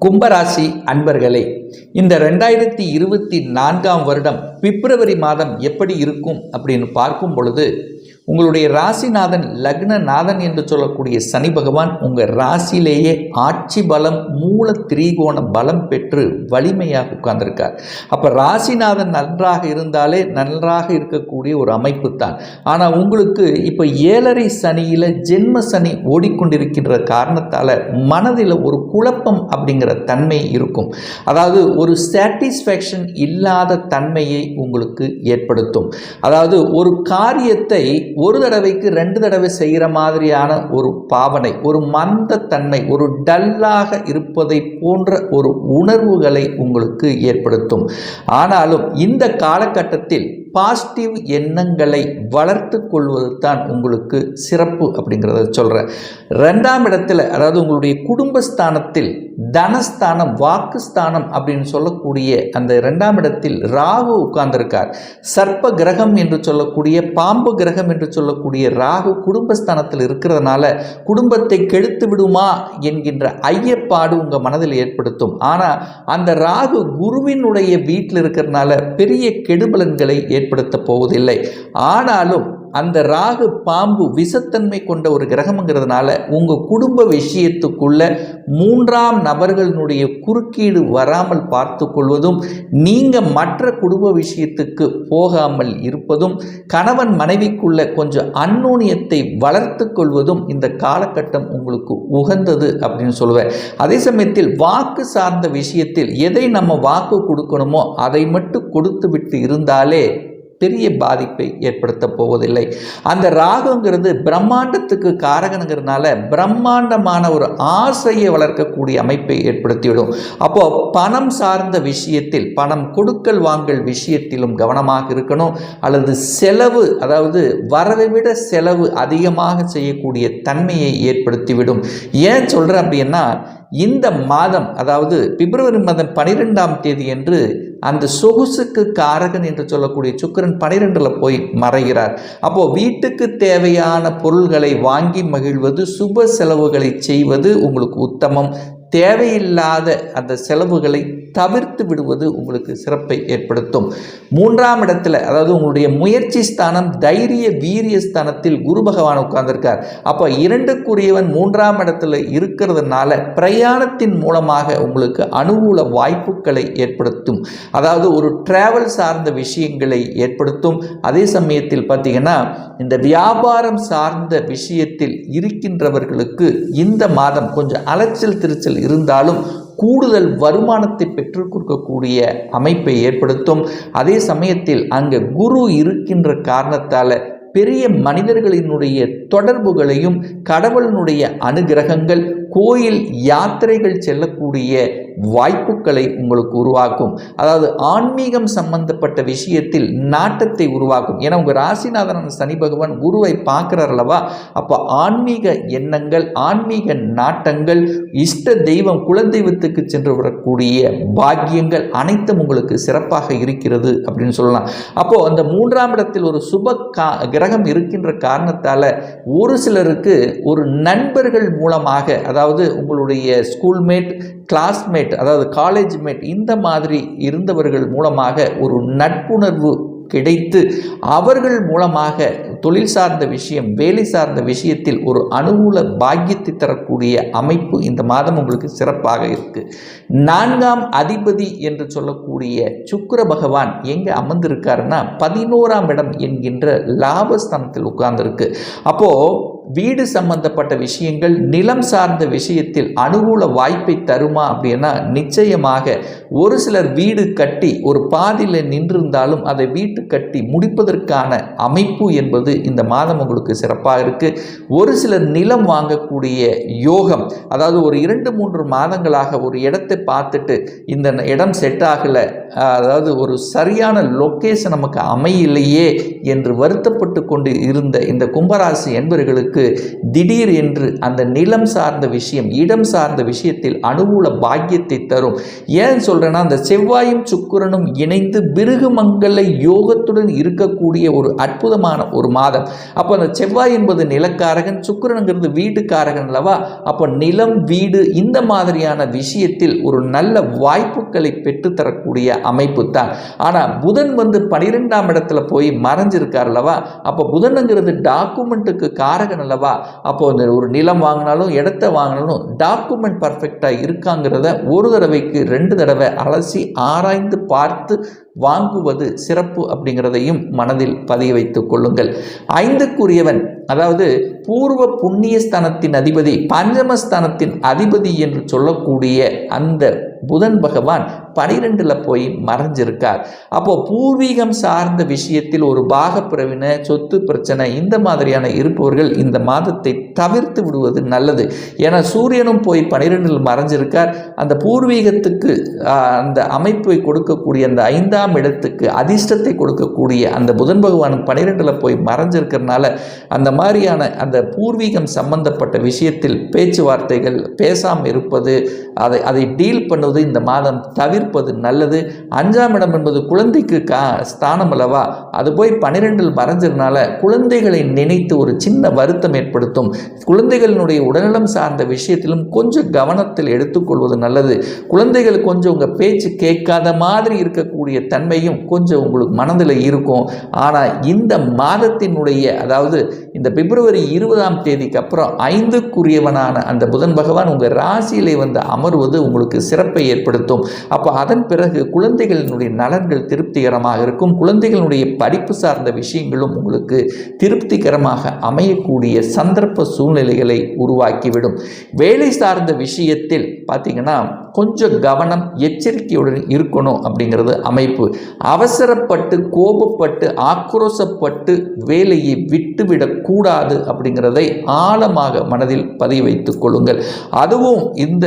கும்பராசி அன்பர்களே இந்த ரெண்டாயிரத்தி இருபத்தி நான்காம் வருடம் பிப்ரவரி மாதம் எப்படி இருக்கும் அப்படின்னு பார்க்கும் பொழுது உங்களுடைய ராசிநாதன் லக்னநாதன் என்று சொல்லக்கூடிய சனி பகவான் உங்கள் ராசியிலேயே ஆட்சி பலம் மூல திரிகோண பலம் பெற்று வலிமையாக உட்கார்ந்திருக்கார். அப்போ ராசிநாதன் நன்றாக இருந்தாலே நன்றாக இருக்கக்கூடிய ஒரு அமைப்பு தான். ஆனால் உங்களுக்கு இப்போ ஏழரை சனியில் ஜென்ம சனி ஓடிக்கொண்டிருக்கின்ற காரணத்தால் மனதில் ஒரு குழப்பம் அப்படிங்கிற தன்மை இருக்கும். அதாவது ஒரு சாட்டிஸ்ஃபேக்ஷன் இல்லாத தன்மையை உங்களுக்கு ஏற்படுத்தும். அதாவது ஒரு காரியத்தை ஒரு தடவைக்கு ரெண்டு தடவை செய்கிற மாதிரியான ஒரு பாவனை ஒரு மந்த தன்மை ஒரு டல்லாக இருப்பதை போன்ற ஒரு உணர்வுகளை உங்களுக்கு ஏற்படுத்தும். ஆனாலும் இந்த காலகட்டத்தில் பாசிட்டிவ் எண்ணங்களை வளர்த்து கொள்வது தான் உங்களுக்கு சிறப்பு அப்படிங்கிறத சொல்கிறேன் ரெண்டாம் இடத்துல அதாவது உங்களுடைய குடும்பஸ்தானத்தில் தனஸ்தானம் வாக்குஸ்தானம் அப்படின்னு சொல்லக்கூடிய அந்த ரெண்டாம் இடத்தில் ராகு உட்கார்ந்திருக்கார். சர்ப்ப கிரகம் என்று சொல்லக்கூடிய பாம்பு கிரகம் என்று சொல்லக்கூடிய ராகு குடும்பஸ்தானத்தில் இருக்கிறதுனால குடும்பத்தை கெடுத்து விடுமா என்கின்ற ஐயப்பாடு உங்கள் மனதில் ஏற்படுத்தும். ஆனால் அந்த ராகு குருவினுடைய வீட்டில் இருக்கிறதுனால பெரிய கெடுபலன்களை ஏற்படுத்த போவதில்லை. ஆனாலும் அந்த ராகு பாம்பு விஷத்தன்மை கொண்ட ஒரு கிரகம்ங்கிறதுனால உங்கள் குடும்ப விஷயத்துக்குள்ள மூன்றாம் நபர்களினுடைய குறுக்கீடு வராமல் பார்த்து கொள்வதும் நீங்கள் மற்ற குடும்ப விஷயத்துக்கு போகாமல் இருப்பதும் கணவன் மனைவிக்குள்ள கொஞ்சம் அந்நூனியத்தை வளர்த்து கொள்வதும் இந்த காலகட்டம் உங்களுக்கு உகந்தது அப்படின்னு சொல்லுவேன். அதே சமயத்தில் வாக்கு சார்ந்த விஷயத்தில் எதை நம்ம வாக்கு கொடுக்கணுமோ அதை மட்டும் கொடுத்து விட்டு இருந்தாலே பெரிய பாதிப்பை ஏற்படுத்த போவதில்லை. அந்த ராகுங்கிறது பிரம்மாண்டத்துக்கு காரகனுங்கிறதுனால பிரம்மாண்டமான ஒரு ஆசையை வளர்க்கக்கூடிய அமைப்பை ஏற்படுத்திவிடும். அப்போ பணம் சார்ந்த விஷயத்தில் பணம் கொடுக்கல் வாங்கல் விஷயத்திலும் கவனமாக இருக்கணும். அல்லது செலவு அதாவது வரவை விட செலவு அதிகமாக செய்யக்கூடிய தன்மையை ஏற்படுத்திவிடும். ஏன் சொல்கிறேன் அப்படின்னா இந்த மாதம் அதாவது பிப்ரவரி மாதம் பனிரெண்டாம் தேதி என்று அந்த சொகுசுக்கு காரகன் என்று சொல்லக்கூடிய சுக்கரன் பனிரெண்டில் போய் மறைகிறார். அப்போது வீட்டுக்கு தேவையான பொருள்களை வாங்கி மகிழ்வது சுப செலவுகளை செய்வது உங்களுக்கு உத்தமம். தேவையில்லாத அந்த செலவுகளை தவிர்த்து விடுவது உங்களுக்கு சிறப்பை ஏற்படுத்தும். மூன்றாம் இடத்துல அதாவது உங்களுடைய முயற்சி ஸ்தானம் தைரிய வீரிய ஸ்தானத்தில் குரு பகவான் உட்கார்ந்திருக்கார். அப்போ இரண்டுக்குரியவன் மூன்றாம் இடத்துல இருக்கிறதுனால பிரயாணத்தின் மூலமாக உங்களுக்கு அனுகூல வாய்ப்புகளை ஏற்படுத்தும். அதாவது ஒரு டிராவல் சார்ந்த விஷயங்களை ஏற்படுத்தும். அதே சமயத்தில் பார்த்தீங்கன்னா இந்த வியாபாரம் சார்ந்த விஷயத்தில் இருக்கின்றவர்களுக்கு இந்த மாதம் கொஞ்சம் அலைச்சல் திருச்சல் இருந்தாலும் கூடுதல் வருமானத்தை பெற்றுக் கொடுக்கக்கூடிய அமைப்பை ஏற்படுத்தும். அதே சமயத்தில் அங்கே குரு இருக்கின்ற காரணத்தால் பெரிய மனிதர்களினுடைய தொடர்புகளையும் கடவுளினுடைய அனுகிரகங்கள் கோயில் யாத்திரைகள் செல்லக்கூடிய வாய்ப்புகளை உங்களுக்கு உருவாக்கும். அதாவது ஆன்மீகம் சம்பந்தப்பட்ட விஷயத்தில் நாட்டத்தை உருவாக்கும். ஏன்னா உங்கள் ராசிநாதன் சனி பகவான் குருவை பார்க்குறார் அல்லவா? அப்போ ஆன்மீக எண்ணங்கள் ஆன்மீக நாட்டங்கள் இஷ்ட தெய்வம் குலதெய்வத்துக்கு சென்று வரக்கூடிய பாக்கியங்கள் அனைத்தும் உங்களுக்கு சிறப்பாக இருக்கிறது அப்படின்னு சொல்லலாம். அப்போது அந்த மூன்றாம் இடத்தில் ஒரு சுப கா கிரகம் இருக்கின்ற காரணத்தால் ஒரு சிலருக்கு ஒரு நண்பர்கள் மூலமாக அதாவது அதாவது உங்களுடைய ஸ்கூல்மேட் கிளாஸ்மேட் அதாவது காலேஜ் மேட் இந்த மாதிரி இருந்தவர்கள் மூலமாக ஒரு நட்புணர்வு கிடைத்து அவர்கள் மூலமாக தொழில் சார்ந்த விஷயம் வேலை சார்ந்த விஷயத்தில் ஒரு அனுகூல பாக்கியத்தை தரக்கூடிய அமைப்பு இந்த மாதம் உங்களுக்கு சிறப்பாக இருக்குது நான்காம் அதிபதி என்று சொல்லக்கூடிய சுக்கர பகவான் எங்கே அமர்ந்திருக்காருன்னா பதினோராம் இடம் என்கின்ற லாபஸ்தானத்தில் உட்கார்ந்துருக்கு. அப்போது வீடு சம்பந்தப்பட்ட விஷயங்கள் நிலம் சார்ந்த விஷயத்தில் அனுகூல வாய்ப்பை தருமா அப்படின்னா நிச்சயமாக ஒரு சிலர் வீடு கட்டி ஒரு பாதியில் நின்றிருந்தாலும் அதை வீட்டு கட்டி முடிப்பதற்கான அமைப்பு என்பது இந்த மாதம் உங்களுக்கு சிறப்பாக இருக்குது ஒரு சிலர் நிலம் வாங்கக்கூடிய யோகம் அதாவது ஒரு இரண்டு மூன்று மாதங்களாக ஒரு இடத்தை பார்த்துட்டு இந்த இடம் செட் ஆகலை அதாவது ஒரு சரியான லொக்கேஷன் நமக்கு அமையலையே என்று வருத்தப்பட்டு கொண்டு இருந்த இந்த கும்பராசி என்பவர்களுக்கு உங்களுக்கு திடீர் என்று அந்த நிலம் சார்ந்த விஷயம் இடம் சார்ந்த விஷயத்தில் அனுகூல பாக்கியத்தை தரும். ஏன் சொல்கிறேன்னா அந்த செவ்வாயும் சுக்கிரனும் இணைந்து பிருகுமங்கல யோகத்துடன் இருக்கக்கூடிய ஒரு அற்புதமான ஒரு மாதம். அப்போ அந்த செவ்வாய் என்பது நிலக்காரகன் சுக்கிரனுங்கிறது வீட்டுக்காரகன் அல்லவா? அப்போ நிலம் வீடு இந்த மாதிரியான விஷயத்தில் ஒரு நல்ல வாய்ப்புகளை பெற்றுத்தரக்கூடிய அமைப்பு தான். ஆனால் புதன் வந்து பனிரெண்டாம் இடத்துல போய் மறைஞ்சிருக்கார் அல்லவா? அப்போ புதனுங்கிறது டாக்குமெண்ட்டுக்கு காரகன் அல்லவா? அப்போ அந்த ஒரு நிலம் வாங்கினாலும் இடத்த வாங்கினாலும் டாக்குமெண்ட் பர்ஃபெக்டாக இருக்காங்கிறத ஒரு தடவைக்கு ரெண்டு தடவை அலசி ஆராய்ந்து பார்த்து வாங்குவது சிறப்பு அப்படிங்கிறதையும் மனதில் பதிய வைத்துக் கொள்ளுங்கள். ஐந்துக்குரியவன் அதாவது பூர்வ புண்ணியஸ்தானத்தின் அதிபதி பஞ்சமஸ்தானத்தின் அதிபதி என்று சொல்லக்கூடிய அந்த புதன் பகவான் பனிரெண்டில் போய் மறைஞ்சிருக்கார். அப்போது பூர்வீகம் சார்ந்த விஷயத்தில் ஒரு பாகப்பிரவின சொத்து பிரச்சனை இந்த மாதிரியான இருப்பவர்கள் இந்த மாதத்தை தவிர்த்து விடுவது நல்லது. ஏன்னா சூரியனும் போய் பனிரெண்டில் மறைஞ்சிருக்கார். அந்த பூர்வீகத்துக்கு அந்த அமைப்பை கொடுக்கக்கூடிய அந்த ஐந்தாம் இடத்துக்கு அதிர்ஷ்டத்தை கொடுக்கக்கூடிய அந்த புதன் பகவான் பனிரெண்டில் போய் மறைஞ்சிருக்கிறதுனால அந்த மாதிரியான அந்த பூர்வீகம் சம்பந்தப்பட்ட விஷயத்தில் பேச்சுவார்த்தைகள் பேசாமல் இருப்பது அதை அதை டீல் பண்ணுவது இந்த மாதம் தவிர்ப்பது நல்லது. அஞ்சாம் இடம் என்பது குழந்தைக்கு கா ஸ்தானம் அல்லவா? அது போய் பன்னிரெண்டில் மறைஞ்சதுனால குழந்தைகளை நினைத்து ஒரு சின்ன வருத்தம் ஏற்படுத்தும். குழந்தைகளினுடைய உடல்நலம் சார்ந்த விஷயத்திலும் கொஞ்சம் கவனத்தில் எடுத்துக்கொள்வது நல்லது. குழந்தைகள் கொஞ்சம் உங்கள் பேச்சு கேட்காத மாதிரி இருக்கக்கூடிய தன்மையும் கொஞ்சம் உங்களுக்கு மனதில் இருக்கும். ஆனால் இந்த மாதத்தினுடைய அதாவது இந்த பிப்ரவரி இருபதாம் தேதிக்கு அப்புறம் ஐந்துக்குரியவனான அந்த புதன் பகவான் உங்கள் ராசியிலே வந்து அமர்வது உங்களுக்கு சிறப்பை ஏற்படுத்தும். அப்போ அதன் பிறகு குழந்தைகளினுடைய நலன்கள் திருப்திகரமாக இருக்கும். குழந்தைகளுடைய படிப்பு சார்ந்த விஷயங்களும் உங்களுக்கு திருப்திகரமாக அமையக்கூடிய சந்தர்ப்ப சூழ்நிலைகளை உருவாக்கிவிடும். வேலை சார்ந்த விஷயத்தில் பார்த்தீங்கன்னா கொஞ்சம் கவனம் எச்சரிக்கையுடன் இருக்கணும் அப்படிங்கிறது அமைப்பு. அவசரப்பட்டு கோபப்பட்டு ஆக்ரோசப்பட்டு வேலையை விட்டுவிடக்கூடாது அப்படிங்கிறதை ஆழமாக மனதில் பதிய வைத்துக் கொள்ளுங்கள். அதுவும் இந்த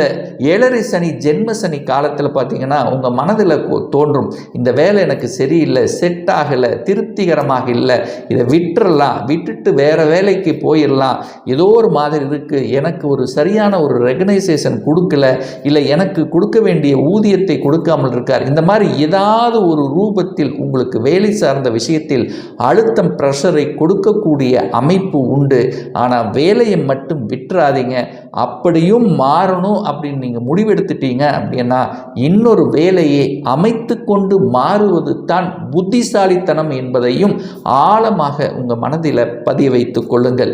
ஏழரை சனி ஜென்ம சனி காலத்தில் பார்த்தீங்கன்னா உங்கள் மனதில் தோன்றும். இந்த வேலை எனக்கு சரியில்லை செட் ஆகலை திருப்திகரமாக இல்லை இதை விட்டுறலாம் விட்டுட்டு வேற வேலைக்கு போயிடலாம். ஏதோ ஒரு மாதிரி இருக்குது எனக்கு ஒரு சரியான ஒரு ரெகனைசேஷன் கொடுக்கல இல்லை எனக்கு கொடுக்க வேண்டிய ஊதியத்தை கொடுக்காமல் இருக்கார். இந்த மாதிரி ஏதாவது ஒரு ரூபத்தில் உங்களுக்கு வேலை சார்ந்த விஷயத்தில் அழுத்தம் ப்ரெஷரை கொடுக்கக்கூடிய அமைப்பு உண்டு. ஆனால் வேலையை மட்டும் விட்டுறாதீங்க. அப்படியும் மாறணும் அப்படின்னு நீங்கள் முடிவெடுத்துட்டீங்க அப்படின்னா இன்னொரு வேலையை அமைத்து கொண்டு மாறுவது தான் புத்திசாலித்தனம் என்பதையும் ஆழமாக உங்கள் மனதில் பதிய வைத்துக் கொள்ளுங்கள்.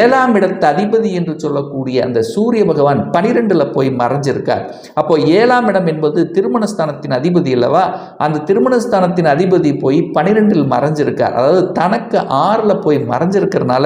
ஏழாம் இடத்து அதிபதி என்று சொல்லக்கூடிய அந்த சூரிய பகவான் பனிரெண்டில் போய் மறைஞ்சிருக்கார். அப்போ ஏழாம் இடம் என்பது திருமணஸ்தானத்தின் அதிபதி அல்லவா? அந்த திருமணஸ்தானத்தின் அதிபதி போய் பனிரெண்டில் மறைஞ்சிருக்கார். அதாவது தனக்கு ஆறில் போய் மறைஞ்சிருக்கிறதுனால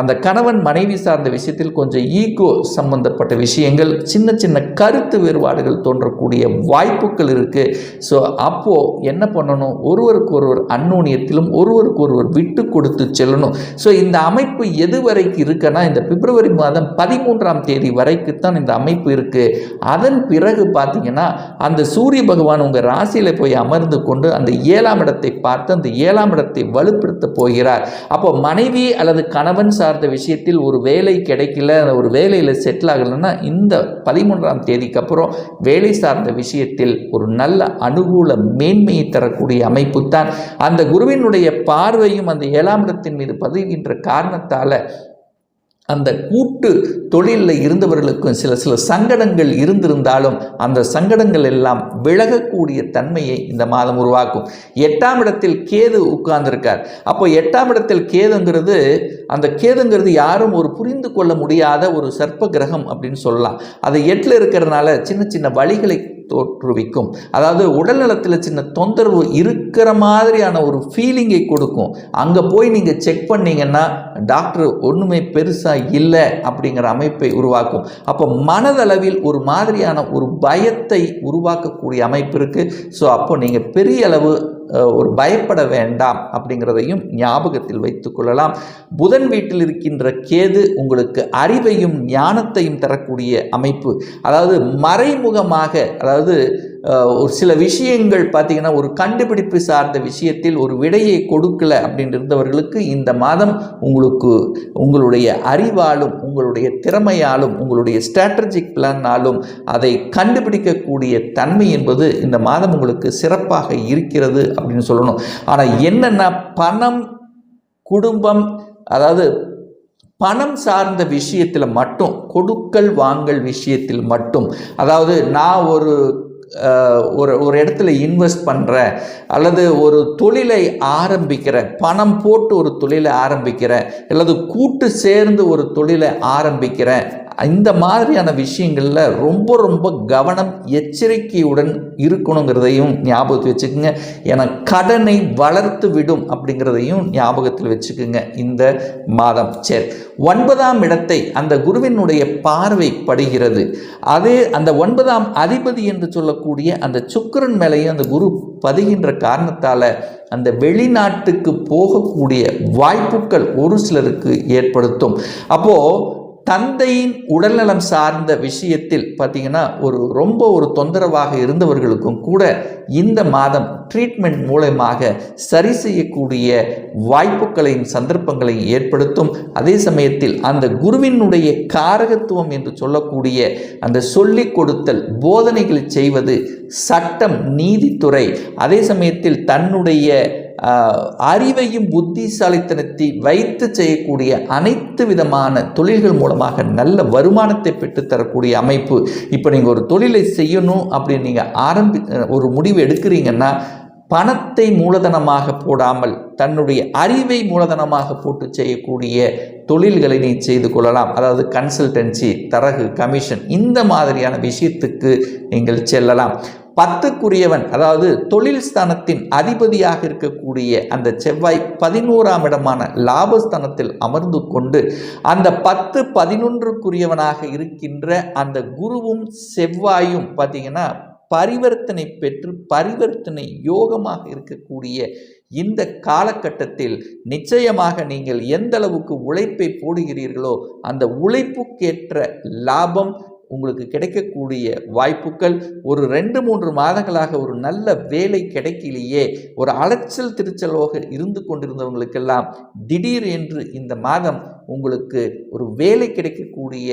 அந்த கணவன் மனைவி சார்ந்த விஷயத்தில் கொஞ்சம் ஈகோ சம்பந்தப்பட்ட விஷயங்கள் சின்ன சின்ன கருத்து வேறுபாடுகள் தோன்றக்கூடிய வாய்ப்புகள் இருக்குது ஸோ அப்போது என்ன பண்ணணும்? ஒருவருக்கு ஒருவர் அந்நூனியத்திலும் ஒருவருக்கு ஒருவர் விட்டு கொடுத்து செல்லணும். ஸோ இந்த அமைப்பு எது வரைக்கும் இருக்குன்னா இந்த பிப்ரவரி மாதம் பதிமூன்றாம் தேதி வரைக்கு தான் இந்த அமைப்பு இருக்குது அதன் பிறகு பிறகு பார்த்தீங்கன்னா அந்த சூரிய பகவான் உங்கள் ராசியில் போய் அமர்ந்து கொண்டு அந்த ஏழாம் இடத்தை பார்த்து அந்த ஏழாம் இடத்தை வலுப்படுத்த போகிறார். அப்போ மனைவி அல்லது கணவன் சார்ந்த விஷயத்தில் ஒரு வேலை கிடைக்கல ஒரு வேலையில் செட்டில் ஆகலைன்னா இந்த பதிமூன்றாம் தேதிக்கு அப்புறம் வேலை சார்ந்த விஷயத்தில் ஒரு நல்ல அனுகூல மேன்மையை தரக்கூடிய அமைப்பு தான். அந்த குருவினுடைய பார்வையும் அந்த ஏழாம் இடத்தின் மீது பதிகின்ற காரணத்தால் அந்த கூட்டு தொழிலில் இருந்தவர்களுக்கும் சில சில சங்கடங்கள் இருந்திருந்தாலும் அந்த சங்கடங்கள் எல்லாம் விலகக்கூடிய தன்மையை இந்த மாதம் உருவாக்கும். எட்டாம் இடத்தில் கேது உட்கார்ந்திருக்கார். அப்போ எட்டாம் இடத்தில் கேதுங்கிறது அந்த கேதுங்கிறது யாரும் ஒரு புரிந்து கொள்ள முடியாத ஒரு சர்ப்ப கிரகம் அப்படின்னு சொல்லலாம். அது எட்டில் இருக்கிறதுனால சின்ன சின்ன வழிகளை தோற்றுவிக்கும். அதாவது உடல் நலத்தில் சின்ன தொந்தரவு இருக்கிற மாதிரியான ஒரு ஃபீலிங்கை கொடுக்கும். அங்கே போய் நீங்கள் செக் பண்ணீங்கன்னா டாக்டர் ஒன்றுமே பெருசாக இல்லை அப்படிங்கிற அமைப்பை உருவாக்கும். அப்போ மனதளவில் ஒரு மாதிரியான ஒரு பயத்தை உருவாக்கக்கூடிய அமைப்பு இருக்குது ஸோ அப்போ நீங்கள் பெரிய அளவு ஒரு பயப்பட வேண்டாம் அப்படிங்கிறதையும் ஞாபகத்தில் வைத்துக்கொள்ளலாம் புதன் வீட்டில் இருக்கின்ற கேது உங்களுக்கு அறிவையும் ஞானத்தையும் தரக்கூடிய அமைப்பு. அதாவது மறைமுகமாக அதாவது ஒரு சில விஷயங்கள் பார்த்தீங்கன்னா ஒரு கண்டுபிடிப்பு சார்ந்த விஷயத்தில் ஒரு விடையை கொடுக்கல அப்படின்னு இருந்தவர்களுக்கு இந்த மாதம் உங்களுக்கு உங்களுடைய அறிவாலும் உங்களுடைய திறமையாலும் உங்களுடைய ஸ்ட்ராட்டஜிக் பிளானாலும் அதை கண்டுபிடிக்கக்கூடிய தன்மை என்பது இந்த மாதம் உங்களுக்கு சிறப்பாக இருக்கிறது அப்படின்னு சொல்லணும். ஆனால் என்னென்னா பணம் குடும்பம் அதாவது பணம் சார்ந்த விஷயத்தில் மட்டும் கொடுக்கல் வாங்கல் விஷயத்தில் மட்டும் அதாவது நான் ஒரு ஒரு ஒரு இடத்துல இன்வெஸ்ட் பண்ணுற அல்லது ஒரு தொழிலை ஆரம்பிக்கிறேன் பணம் போட்டு ஒரு தொழிலை ஆரம்பிக்கிறேன் அல்லது கூட்டு சேர்ந்து ஒரு தொழிலை ஆரம்பிக்கிறேன் இந்த மாதிரியான விஷயங்களில் ரொம்ப ரொம்ப கவனம் எச்சரிக்கையுடன் இருக்கணுங்கிறதையும் ஞாபகத்தில் வச்சுக்கோங்க. ஏன்னா கடனை வளர்த்து விடும் அப்படிங்கிறதையும் ஞாபகத்தில் வச்சுக்கோங்க இந்த மாதம். சரி ஒன்பதாம் இடத்தை அந்த குருவினுடைய பார்வை படுகிறது. அதே அந்த ஒன்பதாம் அதிபதி என்று சொல்லக்கூடிய அந்த சுக்கிரன் மேலேயும் அந்த குரு பதிகின்ற காரணத்தால் அந்த வெளிநாட்டுக்கு போகக்கூடிய வாய்ப்புகள் ஒரு சிலருக்கு ஏற்படுத்தும். அப்போது தந்தையின் உடல்நலம் சார்ந்த விஷயத்தில் பார்த்தீங்கன்னா ஒரு ரொம்ப ஒரு தொந்தரவாக இருந்தவர்களுக்கும் கூட இந்த மாதம் ட்ரீட்மெண்ட் மூலமாக சரி செய்யக்கூடிய வாய்ப்புகளையும் சந்தர்ப்பங்களையும் ஏற்படுத்தும். அதே சமயத்தில் அந்த குருவினுடைய காரகத்துவம் என்று சொல்லக்கூடிய அந்த சொல்லிக் கொடுத்தல் போதனைகளை செய்வது சட்டம் நீதித்துறை. அதே சமயத்தில் தன்னுடைய அறிவையும் புத்திசாலித்தனத்தை வைத்து செய்யக்கூடிய அனைத்து விதமான தொழில்கள் மூலமாக நல்ல வருமானத்தை பெற்றுத்தரக்கூடிய அமைப்பு. இப்போ நீங்கள் ஒரு தொழிலை செய்யணும் அப்படின்னு நீங்கள் ஆரம்பி ஒரு முடிவு எடுக்கிறீங்கன்னா பணத்தை மூலதனமாக போடாமல் தன்னுடைய அறிவை மூலதனமாக போட்டு செய்யக்கூடிய தொழில்களை நீ செய்து கொள்ளலாம். அதாவது கன்சல்டன்சி தரகு கமிஷன் இந்த மாதிரியான விஷயத்துக்கு நீங்கள் செல்லலாம். பத்துக்குரியவன் அதாவது தொழில் ஸ்தானத்தின் அதிபதியாக இருக்கக்கூடிய அந்த செவ்வாய் பதினோராம் இடமான லாபஸ்தானத்தில் அமர்ந்து கொண்டு அந்த பத்து பதினொன்றுக்குரியவனாக இருக்கின்ற அந்த குருவும் செவ்வாயும் பார்த்தீங்கன்னா பரிவர்த்தனை பெற்று பரிவர்த்தனை யோகமாக இருக்கக்கூடிய இந்த காலகட்டத்தில் நிச்சயமாக நீங்கள் எந்த அளவுக்கு உழைப்பை போடுகிறீர்களோ அந்த உழைப்புக்கேற்ற லாபம் உங்களுக்கு கிடைக்கக்கூடிய வாய்ப்புகள் ஒரு ரெண்டு மூன்று மாதங்களாக ஒரு நல்ல வேலை கிடைக்கலையே ஒரு அலைச்சல் திருச்சலோக இருந்து கொண்டிருந்தவங்களுக்கெல்லாம் திடீர் என்று இந்த மாதம் உங்களுக்கு ஒரு வேலை கிடைக்கக்கூடிய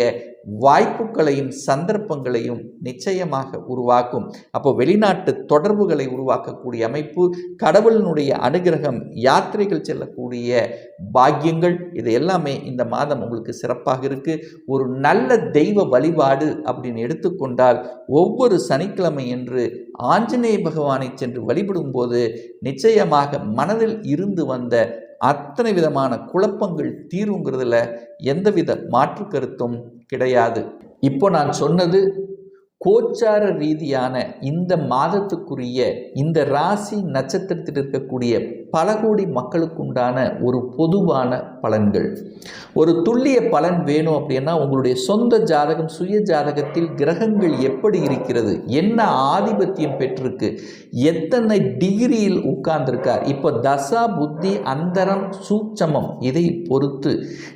வாய்ப்புகளையும் சந்தர்ப்பங்களையும் நிச்சயமாக உருவாக்கும். அப்போ வெளிநாட்டு தொடர்புகளை உருவாக்கக்கூடிய அமைப்பு கடவுளினுடைய அனுகிரகம் யாத்திரைகள் செல்லக்கூடிய பாக்கியங்கள் இது எல்லாமே இந்த மாதம் உங்களுக்கு சிறப்பாக இருக்குது ஒரு நல்ல தெய்வ வழிபாடு அப்படின்னு எடுத்துக்கொண்டால் ஒவ்வொரு சனிக்கிழமை என்று ஆஞ்சநேய பகவானை சென்று வழிபடும் போது நிச்சயமாக மனதில் இருந்து வந்த அத்தனை விதமான குழப்பங்கள் தீருங்கிறதுல எந்தவித மாற்று கருத்தும் கிடையாது. இப்போ நான் சொன்னது கோச்சார ரீதியான இந்த மாதத்துக்குரிய இந்த ராசி நட்சத்திரத்தில் இருக்கக்கூடிய பல கோடி மக்களுக்குண்டான ஒரு பொதுவான பலன்கள். ஒரு துல்லிய பலன் வேணும் அப்படின்னா உங்களுடைய சொந்த ஜாதகம் சுய ஜாதகத்தில் கிரகங்கள் எப்படி இருக்கிறது என்ன ஆதிபத்தியம் பெற்றிருக்கு எத்தனை டிகிரியில் உட்கார்ந்திருக்கார் இப்போ தசா புத்தி அந்தரம் சூட்சமம் இதை பொறுத்து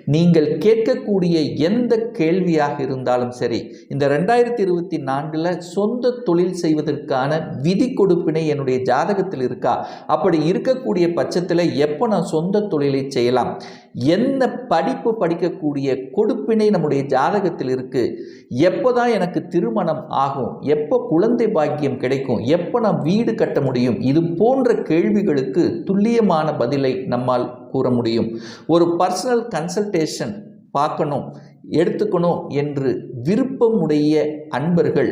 நீங்கள் கேட்கக்கூடிய எந்த கேள்வியாக இருந்தாலும் சரி இந்த ரெண்டாயிரத்தி இருபத்தி நான்கில் சொந்த தொழில் செய்வதற்கான விதி கொடுப்பினை என்னுடைய ஜாதகத்தில் இருக்கா அப்படி இருக்கக்கூடிய பட்சத்தில் எப்போ நான் சொந்த தொழிலை செய்யலாம்? என்ன படிப்பு படிக்கக்கூடிய கொடுப்பினை நம்முடைய ஜாதகத்தில் இருக்குது எப்போ தான் எனக்கு திருமணம் ஆகும்? எப்போ குழந்தை பாக்கியம் கிடைக்கும்? எப்போ நான் வீடு கட்ட முடியும்? இது போன்ற கேள்விகளுக்கு துல்லியமான பதிலை நம்மால் கூற முடியும். ஒரு பர்சனல் கன்சல்டேஷன் பார்க்கணும் எடுத்துக்கணும் என்று விருப்பமுடைய அன்பர்கள்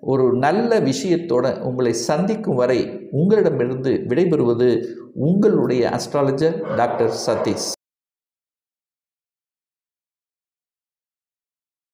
ஒரு நல்ல விஷயத்தோட உங்களை சந்திக்கும் வரை உங்களிடமிருந்து விடைபெறுவது உங்களுடைய அஸ்ட்ராலஜர் டாக்டர் சதீஷ்.